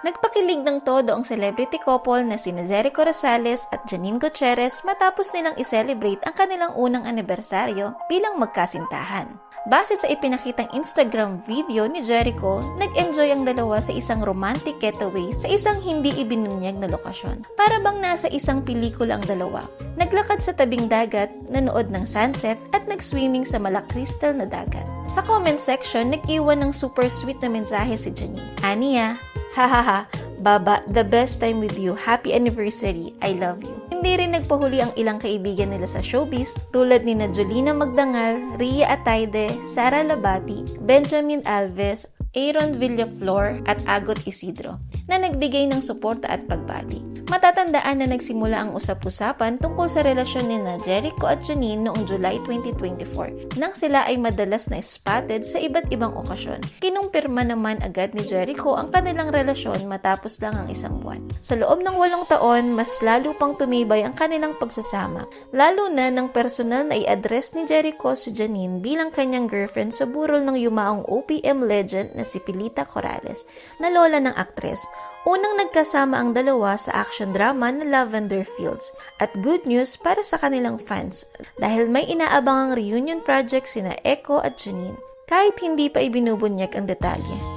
Nagpakilig ng todo ang celebrity couple na sina Jericho Rosales at Janine Gutierrez matapos nilang i-celebrate ang kanilang unang anibersaryo bilang magkasintahan. Base sa ipinakitang Instagram video ni Jericho, nag-enjoy ang dalawa sa isang romantic getaway sa isang hindi ibinunyag na lokasyon. Para bang nasa isang pelikula ang dalawa. Naglakad sa tabing dagat, nanood ng sunset at nag-swimming sa malakristal na dagat. Sa comment section, nag-iwan ng super sweet na mensahe si Janine. Aniya, hahaha, Baba, the best time with you. Happy anniversary. I love you. Hindi rin nagpahuli ang ilang kaibigan nila sa showbiz tulad ni na Jolina Magdangal, Ria Atayde, Sara Labati, Benjamin Alves, Aaron Villaflor at Agot Isidro na nagbigay ng suporta at pagbati. Matatandaan na nagsimula ang usap-usapan tungkol sa relasyon ni na Jericho at Janine noong July 2024 nang sila ay madalas na spotted sa iba't ibang okasyon. Kinumpirma naman agad ni Jericho ang kanilang relasyon matapos lang ang isang buwan. Sa loob ng walong taon, mas lalo pang tumibay ang kanilang pagsasama, lalo na ng personal na i-address ni Jericho si Janine bilang kanyang girlfriend sa burol ng yumaong OPM legend na si Pilita Corrales, na lola ng aktres. Unang nagkasama ang dalawa sa action drama na Lavender Fields at good news para sa kanilang fans dahil may inaabangang reunion project sina Echo at Janine kahit hindi pa ibinubunyag ang detalye.